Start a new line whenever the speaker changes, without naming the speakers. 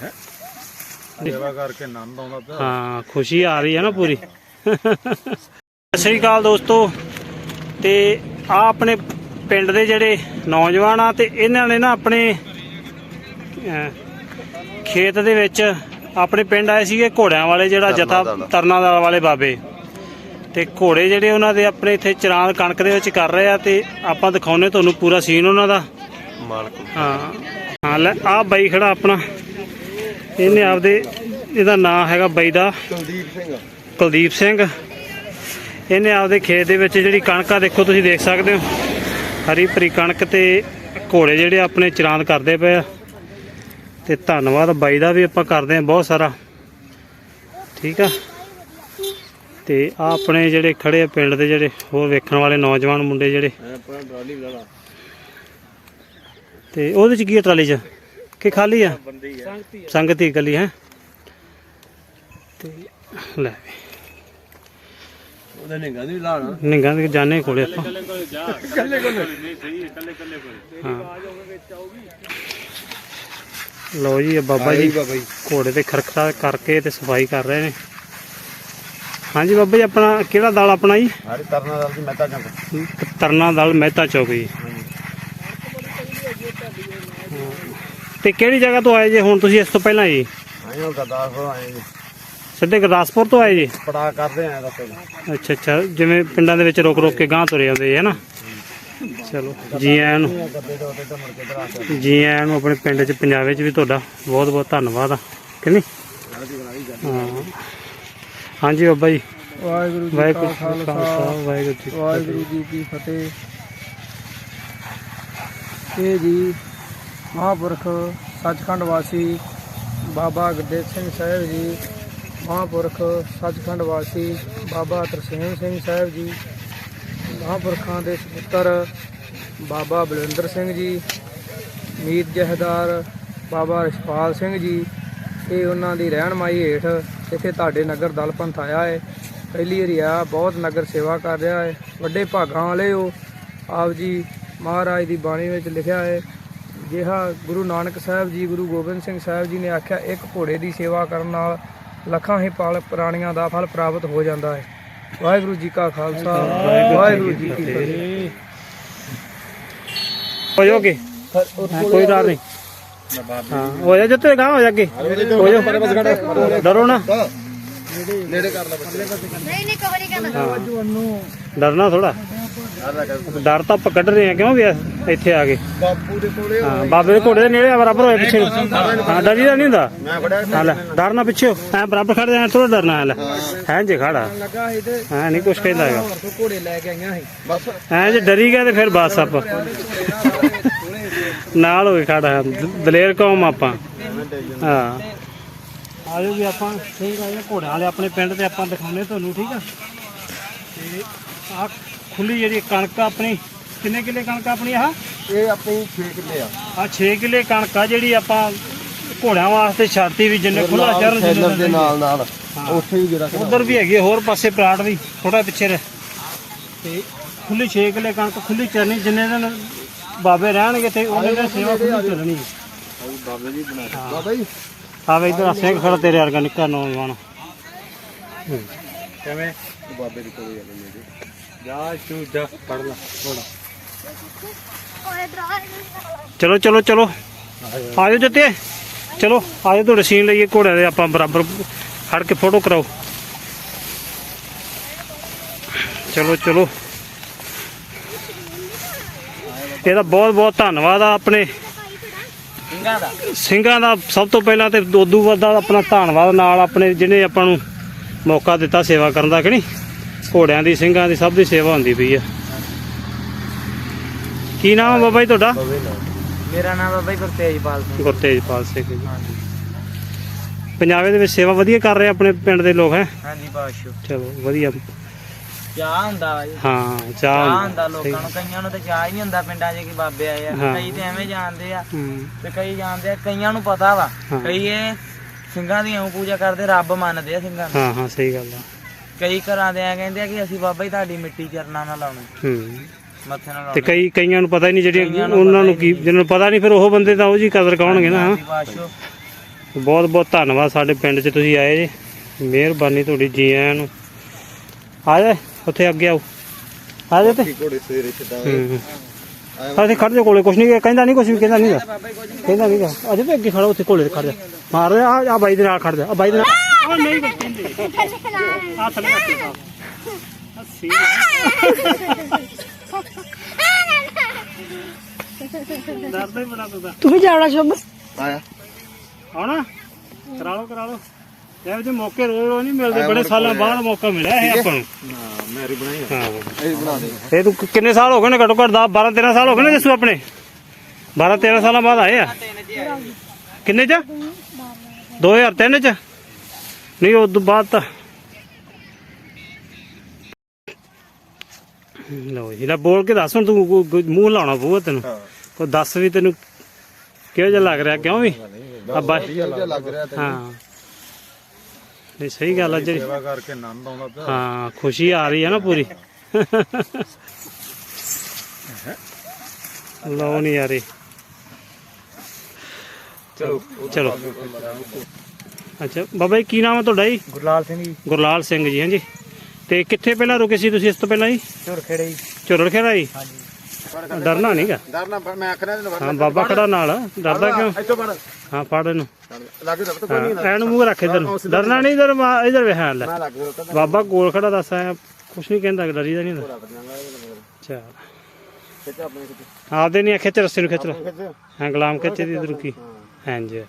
ਸੇਵਾ ਕਰਕੇ ਆਨੰਦ ਆਉਂਦਾ ਪਿਆ।
ਹਾਂ ਖੁਸ਼ੀ ਆ ਰਹੀ ਹੈ ਨਾ ਪੂਰੀ। ਸਤਿ ਸ੍ਰੀ ਅਕਾਲ ਦੋਸਤੋ। ਤੇ ਆ ਆਪਣੇ ਪਿੰਡ ਦੇ ਜਿਹੜੇ ਨੌਜਵਾਨ ਆ ਤੇ ਇਹਨਾਂ ਨੇ ਨਾ ਆਪਣੇ ਖੇਤ ਦੇ ਵਿੱਚ ਆਪਣੇ ਪਿੰਡ ਆਏ ਸੀਗੇ ਘੋੜਿਆਂ ਵਾਲੇ ਜਿਹੜਾ ਜਥਾ ਤਰਨਾ ਦਲ ਵਾਲੇ ਬਾਬੇ। ਤੇ ਘੋੜੇ ਜਿਹੜੇ ਉਹਨਾਂ ਦੇ ਆਪਣੇ ਇੱਥੇ ਚਰਾਂ ਕਣਕ ਦੇ ਵਿੱਚ ਕਰ ਰਹੇ ਆ ਤੇ ਆਪਾਂ ਦਿਖਾਉਨੇ ਤੁਹਾਨੂੰ ਪੂਰਾ ਸੀਨ ਉਹਨਾਂ ਦਾ।
ਮਾਲਕ।
ਹਾਂ ਹਾਂ ਲੈ ਆ ਬਾਈ ਖੜਾ ਆਪਣਾ। ਇਹਨੇ ਆਪਦੇ ਇਹਦਾ ਨਾਂ ਹੈਗਾ ਬਾਈ ਦਾ
ਕੁਲਦੀਪ ਸਿੰਘ।
ਕੁਲਦੀਪ ਸਿੰਘ। ਇਹਨੇ ਆਪਦੇ ਖੇਤ ਦੇ ਵਿੱਚ ਜਿਹੜੀ ਕਣਕ ਦੇਖੋ ਤੁਸੀਂ ਦੇਖ ਸਕਦੇ ਹੋ। ਹਰੀ ਭਰੀ ਕਣਕ ਤੇ ਘੋੜੇ ਜਿਹੜੇ ਆਪਣੇ ਚਰਾਂਦ ਕਰਦੇ ਪਏ ਆ। ਤੇ ਧੰਨਵਾਦ ਬਾਈ ਦਾ ਵੀ ਆਪਾਂ ਕਰਦੇ ਆ ਬਹੁਤ ਸਾਰਾ। ਠੀਕ ਆ? ਤੇ ਆ ਆਪਣੇ ਜਿਹੜੇ ਖੜੇ ਆ ਪਿੰਡ ਦੇ ਜਿਹੜੇ ਹੋਰ ਵੇਖਣ ਵਾਲੇ ਨੌਜਵਾਨ ਮੁੰਡੇ ਜਿਹੜੇ। ਤੇ ਉਹਦੇ ਚ ਕੀ ਟਰਾਲੀ ਚ? ਕਿ ਖਾਲੀ ਆ?
ਬੰਦੇ ਹੀ ਆ।
ਸੰਗਤੀ ਇਕੱਲੀ ਹੈ? ਤੇ ਲੈ। ਵੀ।
ਉਹਦੇ ਨਿੰਗਾ ਨਹੀਂ ਲਾਣਾ
ਨਿੰਗਾਂ ਦੇ ਜਾਣੇ ਕੋਲੇ ਆਪਾਂ।
ਕੱਲੇ
ਲੋ ਜੀ ਇਹ ਬਾਬਾ ਜੀ
ਬਾਬਾ ਜੀ।
ਘੋੜੇ ਤੇ ਖਰਖਰਾ ਕਰਕੇ ਤੇ ਸਫ਼ਾਈ ਕਰ ਰਹੇ ਨੇ। ਹਾਂਜੀ ਬਾਬਾ ਜੀ ਆਪਣਾ ਕਿਹੜਾ ਦਲ ਆਪਣਾ ਜੀ?
ਹਰੀ ਤਰਨਾ ਦਾ ਜੀ ਮਹਿਤਾ ਚੰਦ
ਤਰਨਾ ਦਲ ਮਹਿਤਾ ਚੌਕ ਜੀ। ਤੇ ਕਿਹੜੀ ਜਗ੍ਹਾ ਤੋਂ ਆਏ ਜੇ? ਹੁਣ ਤੁਸੀਂ ਇਸ ਤੋਂ ਪਹਿਲਾਂ ਜੀ?
ਆਏ ਆਏ
ਸਿੱਧੇ ਗੁਰਦਾਸਪੁਰ ਤੋਂ ਆਏ ਜੀ?
ਪੜਾ ਕਰਦੇ ਆ ਦੱਸੋ
ਅੱਛਾ ਅੱਛਾ। ਜਿਵੇਂ ਪਿੰਡਾਂ ਦੇ ਵਿੱਚ ਰੋਕ ਰੋਕ ਕੇ ਗਾਂਹ ਤੁਰੇ ਆਉਂਦੇ ਹੈ ਨਾ ਚਲੋ ਜੀ ਆਇਆਂ ਨੂੰ। ਜੀ ਆਇਆਂ ਨੂੰ ਆਪਣੇ ਪਿੰਡ 'ਚ ਪੰਜਾਬ ਵਿੱਚ ਵੀ ਤੁਹਾਡਾ ਬਹੁਤ ਬਹੁਤ ਧੰਨਵਾਦ ਆ। ਕਿ ਨਹੀਂ? ਹਾਂ। ਹਾਂਜੀ ਬਾਬਾ ਜੀ।
ਵਾਹਿਗੁਰੂ ਜੀ
ਵਾਹਿਗੁਰੂ
ਕਾ
ਜੀ ਕਾ ਖਾਲਸਾ। ਵਾਹਿਗੁਰੂ ਜੀ ਕੀ
ਵਾਹਿਗੁਰੂ ਜੀ ਕੀ ਫਤਿਹ। ਇਹ ਜੀ ਮਹਾਂਪੁਰਖ, ਸੱਚਖੰਡ ਵਾਸੀ ਬਾਬਾ ਗੁਰਦੇਵ ਸਿੰਘ ਸਾਹਿਬ ਜੀ, ਮਹਾਂਪੁਰਖ, ਸੱਚਖੰਡ ਵਾਸੀ ਬਾਬਾ ਤਰਸੇਮ ਸਿੰਘ ਸਾਹਿਬ ਜੀ, ਮਹਾਂਪੁਰਖਾਂ ਦੇ ਸਪੁੱਤਰ ਬਾਬਾ ਬਲਵਿੰਦਰ ਸਿੰਘ ਜੀ, ਮੀਤ ਜਹਦਾਰ ਬਾਬਾ ਰਿਸ਼ਪਾਲ ਸਿੰਘ ਜੀ, ਇਹ ਉਹਨਾਂ ਦੀ ਰਹਿਨਮਾਈ ਹੇਠ ਇੱਥੇ ਤੁਹਾਡੇ ਨਗਰ ਦਲ ਪੰਥ ਆਇਆ ਹੈ ਪਹਿਲੀ ਵਾਰੀ ਬਹੁਤ ਨਗਰ ਸੇਵਾ ਕਰ ਰਿਹਾ ਹੈ ਵੱਡੇ ਭਾਗਾਂ ਵਾਲੇ ਹੋ। ਆਪ ਜੀ ਮਹਾਰਾਜ ਦੀ ਬਾਣੀ ਵਿੱਚ ਲਿਖਿਆ ਹੈ ਜਿਹਾ ਗੁਰੂ ਨਾਨਕ ਸਾਹਿਬ ਜੀ ਗੁਰੂ ਗੋਬਿੰਦ ਸਿੰਘ ਸਾਹਿਬ ਜੀ ਨੇ ਆਖਿਆ ਇੱਕ ਘੋੜੇ ਦੀ ਸੇਵਾ ਕਰਨ ਨਾਲ ਲੱਖਾਂ ਹੀ ਪਾਲ ਪ੍ਰਾਣੀਆਂ ਦਾ ਫਲ ਪ੍ਰਾਪਤ ਹੋ ਜਾਂਦਾ ਹੈ। ਵਾਹਿਗੁਰੂ ਜੀ ਕਾ ਖਾਲਸਾ ਵਾਹਿਗੁਰੂ ਜੀ ਕੀ ਫਤਿਹ।
ਹੋ ਜਾਓਗੇ ਕੋਈ ਡਰ ਨਹੀਂ। ਹਾਂ ਹੋ ਜਾ ਜਿੱਤੇ ਗਾਂ ਹੋ ਜਾ ਅੱਗੇ। ਹੋ ਜਾ ਡਰੋ ਨਾ।
ਨੇੜੇ ਕਰ ਲੈ ਬੱਚੇ।
ਨਹੀਂ ਨਹੀਂ ਕਵਰੀ ਕਰਨਾ।
ਡਰਨਾ ਥੋੜਾ ਡਰ ਤਾਂ ਆਪਾਂ ਕੱਢ ਰਹੇ ਆ ਕਿਉਂ ਵੀ ਇੱਥੇ ਆ ਗਏ
ਬਾਪੂ ਦੇ ਕੋਲੇ
ਹਾਂ ਬਾਬੇ ਦੇ ਘੋੜੇ ਦੇ ਨੇੜੇ ਬਰਾਬਰ ਹੋਏ ਪਿੱਛੇ। ਨੂੰ। ਹਾਂ ਡਰੀ ਦਾ ਨਹੀਂ ਹੁੰਦਾ?
ਮੈਂ ਬੜਿਆ
ਹਾਂ ਲੈ ਡਰਨਾ ਪਿੱਛੇ ਐ ਬਰਾਬਰ ਖੜ ਜਾ ਥੋੜਾ ਡਰਨਾ ਹੈ ਲੈ। ਹੈ। ਜੇ ਖੜਾ।
ਲੱਗਾ ਸੀ ਤੇ
ਹਾਂ ਨਹੀਂ ਕੁਛ ਕਹਿੰਦਾ ਹੈਗਾ।
ਹੋਰ ਤੋਂ ਘੋੜੇ ਲੈ ਕੇ ਆਈਆਂ ਸੀ।
ਬਸ।
ਐ ਜੇ ਡਰੀ ਗਿਆ ਤੇ ਫਿਰ ਬਸ ਆਪਾਂ। ਨਾਲ ਹੋਏ ਖੜਾ। ਦਲੇਰ ਕੌਮ ਆਪਾਂ। ਹਾਂ। ਆਜੋ ਵੀ ਆਪਾਂ ਠੀਕ ਆ ਜੀ ਘੋੜਿਆਂ ਵਾਲੇ ਆਪਣੇ ਪਿੰਡ ਤੇ ਆਪਾਂ ਦਿਖਾਉਨੇ ਤੁਹਾਨੂੰ ਠੀਕ ਆ? ਤੇ ਆ ਖੁੱਲੀ ਜਿਹੜੀ ਕਣਕ ਆ ਆਪਣੀ ਕਿੰਨੇ ਕਿੱਲੇ ਕਣਕ ਆ ਆਪਣੀ ਆਹ?
ਇਹ ਆਪਣੀ 6 ਕਿੱਲੇ ਆ।
ਆ 6 ਕਿੱਲੇ ਕਣਕ ਆ ਜਿਹੜੀ ਆਪਾਂ ਘੋੜਿਆਂ ਵਾਸਤੇ ਛਾਤੀ ਵੀ ਜਿੰਨੇ ਖੁੱਲਾ ਚਰਨ
ਦੇ ਨਾਲ ਨਾਲ ਉੱਥੇ ਵੀ ਜਿਹੜਾ
ਉਧਰ ਵੀ ਹੈਗੀ ਆ, ਹੋਰ ਪਾਸੇ ਪਲਾਟ ਵੀ ਥੋੜਾ ਪਿੱਛੇ ਰਹਿ। ਤੇ ਖੁੱਲੀ 6 ਕਿੱਲੇ ਕਣਕ ਖੁੱਲੀ ਚਰਨੀ ਜਿੰਨੇ ਦਿਨ ਬਾਬੇ ਰਹਿਣਗੇ ਤੇ ਉਹਨੇ ਦਿਨ ਸੇਵਾ ਖੁੱਲੀ ਚੱਲਣੀ
ਬਾਬੇ ਜੀ ਬਣਾ ਬਾਬਾ ਜੀ।
ਆਵੇ ਇਧਰ ਸਿੰਘ ਖੜਾ ਤੇਰੇ ਵਰਗਾ ਨਿੱਕਾ ਨੌਜਵਾਨ।
ਕਿਵੇਂ? ਬਾਬੇ ਦੇ ਕੋਲੇ ਆ ਮੇਰੇ ਪੜ ਲੈ ਥੋੜਾ
ਚਲੋ ਚਲੋ ਚਲੋ। ਆਜੋ ਜੱਤੇ। ਚਲੋ ਆਜੋ ਤੁਹਾਡੇ ਸੀਨ ਲਈਏ ਘੋੜਿਆਂ ਦੇ ਆਪਾਂ ਬਰਾਬਰ ਖੜ ਕੇ ਫੋਟੋ ਕਰਾਓ। ਚਲੋ ਚਲੋ। ਇਹਦਾ ਬਹੁਤ ਬਹੁਤ ਧੰਨਵਾਦ ਆ ਆਪਣੇ। ਸਿੰਘਾਂ ਦਾ। ਸਭ ਤੋਂ ਪਹਿਲਾਂ ਤੇ ਉਦੋਂ ਬਾਅਦ ਆਪਣਾ ਧੰਨਵਾਦ ਨਾਲ ਆਪਣੇ ਜਿਹਨੇ ਆਪਾਂ ਨੂੰ ਮੌਕਾ ਦਿੱਤਾ ਸੇਵਾ ਕਰਨ ਦਾ ਕਿ ਨਹੀਂ? ਘੋੜਿਆਂ ਦੀ ਸਿੰਘਾਂ ਦੀ ਸਭ ਦੀ ਸੇਵਾ ਹੁੰਦੀ ਪਈ ਆ। ਕੀ ਨਾਮ ਆ ਬਾਬਾ ਜੀ ਤੁਹਾਡਾ?
ਮੇਰਾ ਨਾਮ ਬਾਬਾ ਜੀ ਗੁਰਤੇਜਪਾਲ ਸਿੰਘ।
ਗੁਰਤੇਜਪਾਲ ਸਿੰਘ ਜੀ। ਪੰਜਾਬੇ ਦੇ ਵਿੱਚ ਸੇਵਾ ਵਧੀਆ ਕਰ ਰਹੇ ਆਪਣੇ ਪਿੰਡ ਦੇ ਲੋਕ ਹੈ?
ਹਾਂਜੀ ਬਾਸ਼ੋ
ਚਲੋ ਵਧੀਆ।
ਚਾਹ ਹੁੰਦਾ ਵਾ ਜੀ।
ਹਾਂ
ਚਾਹ ਹੁੰਦਾ ਲੋਕਾਂ ਨੂੰ। ਕਈਆਂ ਨੂੰ ਤਾਂ ਚਾਹ ਹੀ ਨਹੀਂ ਹੁੰਦਾ ਪਿੰਡਾਂ 'ਚ ਕਿ ਬਾਬੇ ਆਏ ਆ। ਕਈ ਤੇ ਐਵੇਂ ਜਾਣਦੇ ਆ
ਹੂੰ,
ਤੇ ਕਈ ਜਾਣਦੇ ਆ ਕਈਆਂ ਨੂੰ ਪਤਾ ਵਾ। ਕਈ ਇਹ ਸਿੰਘਾਂ ਦੀ ਐਉਂ ਪੂਜਾ ਕਰਦੇ ਰੱਬ ਮੰਨਦੇ ਆ ਸਿੰਘਾਂ ਨੂੰ।
ਹਾਂ ਹਾਂ ਸਹੀ ਗੱਲ ਆ।
ਕਈ ਘਰਾਂ ਦੇ ਆ ਕਹਿੰਦੇ ਆ ਕਿ ਅਸੀਂ ਬਾਬਾ ਜੀ ਤੁਹਾਡੀ ਮਿੱਟੀ ਚਰਨਾਂ ਨਾਲ ਲਾਉਣੀ।
ਹੂੰ।
ਮੱਥੇ ਨਾਲ
ਤੇ
ਲਾਉਣੀ।
ਕਈ ਕਈਆਂ ਨੂੰ ਪਤਾ ਹੀ ਨਹੀਂ ਜਿਹੜੀਆਂ
ਕਈਆਂ ਨੂੰ
ਉਹਨਾਂ
ਪਤਾ
ਨੂੰ
ਹੀ
ਕੀ ਜਿਹਨਾਂ ਨੂੰ ਪਤਾ ਨਹੀਂ ਫਿਰ ਉਹ ਬੰਦੇ ਤਾਂ ਉਹ ਜੀ ਕਦਰ ਕਾਉਣਗੇ ਨਾ।
ਹਾਂਜੀ
ਬਹੁਤ ਬਹੁਤ ਧੰਨਵਾਦ ਸਾਡੇ ਪਿੰਡ 'ਚ ਤੁਸੀਂ ਆਏ ਜੀ। ਮਿਹਰਬਾਨੀ ਤੁਹਾਡੀ ਜੀ ਆਇਆਂ ਨੂੰ। ਆ ਜਾ ਉੱਥੇ ਅੱਗੇ ਆਓ। ਆ ਜਾ ਤੇ।
ਘੋੜੇ ਸਵੇਰੇ ਚਦਾ
ਹੂੰ ਅਸੀਂ ਖੜ ਜਾ ਕੋਲੇ ਕੁਛ ਨਹੀਂ ਕਹਿੰਦਾ ਨਹੀਂ ਕੁਛ ਵੀ ਕਹਿੰਦਾ ਨਹੀਂਗਾ ਕਹਿੰਦਾ ਨਹੀਂਗਾ ਅਜੇ ਤੇ ਅੱਗੇ ਖੜਾ ਉੱਥੇ ਕੋਲੇ ਤੇ ਖੜ ਜਾ। ਮਾਰ ਆ ਆ ਬਾਈ ਦੇ ਨਾਲ ਖੜ ਜਾ ਆ ਬਾਈ ਦੇ ਨਾਲ। ਆ ਨਹੀਂ ਬੱਚੇ ਹੱਥ ਨਹੀਂ ਰੱਖੇ ਸਾਹਿਬ ਹੱਸੀ ਦਰਦ ਹੀ ਬੜਾ ਤੁਦਾ
ਤੂੰ ਵੀ ਜਾਣਾ ਸ਼ੁਭ।
ਆਇਆ।
ਆਉਣਾ? ਕਰਾ ਲਓ ਕਰਾ ਲਓ। ਇਹੋ ਜਿਹੇ ਮੌਕੇ ਰੋਜ਼ ਰੋਜ਼ ਨਹੀਂ ਮਿਲਦੇ। ਬੜੇ ਸਾਲਾਂ ਬਾਅਦ ਮੌਕਾ ਮਿਲਿਆ ਇਹ ਆਪਾਂ ਨੂੰ।
ਹਾਂ ਮੈਰੀ ਬਣਾਈ ਆ।
ਹਾਂ।
ਇਹ ਬਣਾ ਦੇ।
ਇਹ ਤੂੰ ਕਿੰਨੇ ਸਾਲ ਹੋ ਗਏ ਨੇ? ਘੱਟੋ ਘੱਟ 10 12 13 ਸਾਲ ਹੋ ਗਏ ਨੇ ਜੱਸੂ ਆਪਣੇ? 12 13 ਸਾਲਾਂ ਬਾਅਦ ਆਏ ਆ? ਕਿੰਨੇ ਚ? 2003 ਚ? ਨਹੀਂ ਉਸ ਤੋਂ ਬਾਅਦ ਤਾਂ। ਲਓ ਜੀ ਲੈ ਬੋਲ ਕੇ ਦੱਸ ਹੁਣ ਤੂੰ ਕੋ- ਕੋ ਮੂੰਹ ਲਾਉਣਾ ਪਊਗਾ ਤੈਨੂੰ।
ਹਾਂ।
ਕੋ ਦੱਸ ਵੀ ਤੈਨੂੰ ਕਿਹੋ ਜਿਹਾ ਲੱਗ ਰਿਹਾ ਕਿਉਂ ਵੀ? ਆ ਬਾਈ
ਵਧੀਆ ਲੱਗ ਰਿਹਾ ਤੇ
ਹਾਂ। ਨਹੀਂ ਸਹੀ ਗੱਲ ਆ ਜਿਹੜੀ।
ਸੇਵਾ ਕਰਕੇ ਆਨੰਦ ਆਉਂਦਾ ਪਿਆ।
ਹਾਂ ਖੁਸ਼ੀ ਆ ਰਹੀ ਹੈ ਨਾ ਪੂਰੀ। ਲਓ ਨਹੀਂ ਯਾਰੀ।
ਚਲੋ
ਚਲੋ। ਅੱਛਾ ਬਾਬਾ ਜੀ ਕੀ ਨਾਮ ਹੈ ਤੁਹਾਡਾ ਜੀ?
ਗੁਰਲਾਲ ਸਿੰਘ ਜੀ।
ਗੁਰਲਾਲ ਸਿੰਘ ਜੀ ਹਾਂਜੀ। ਤੇ ਕਿੱਥੇ ਪਹਿਲਾਂ ਰੁਕੇ ਸੀ ਤੁਸੀਂ ਇਸ ਤੋਂ ਪਹਿਲਾਂ ਜੀ?
ਝੁਰ ਖੇੜੇ ਜੀ।
ਝੁਰੜ ਖੇੜਾ ਜੀ ਡਰਨਾ ਨਹੀਂਗਾ
ਡਰਨਾ ਮੈਂ ਆਖਣਾ ਤੈਨੂੰ
ਹਾਂ ਬਾਬਾ ਖੜਾ ਨਾਲ। ਡਰਦਾ ਕਿਉਂ?
ਇੱਥੋਂ ਬਣ
ਹਾਂ ਫੜ ਇਹਨੂੰ।
ਲੱਗ ਜਾ ਕੋਈ
ਹਾਂ ਐਨ ਮੂੰਹ ਰੱਖ ਇਧਰ ਡਰਨਾ ਨਹੀਂ ਇਧਰ ਇਧਰ ਵੇਖ ਲੈ। ਬਾਬਾ ਕੋਲ ਖੜਾ ਦੱਸ ਆਇਆ ਕੁਛ ਨਹੀਂ ਕਹਿੰਦਾ ਡਰੀਦਾ ਨਹੀਂ ਹੁੰਦਾ। ਅੱਛਾ।
ਖਿੱਚ ਆਪਣੇ ਖਿੱਚ।
ਆਪਦੇ ਨਹੀਂ ਖਿੱਚ ਰਸਤੇ ਨੂੰ ਖਿੱਚ
ਖਿੱਚ।
ਹਾਂ ਗੁਲਾਮ ਖਿੱਚ ਦੀ ਇਧਰ ਕੀ ਹਾਂਜੀ।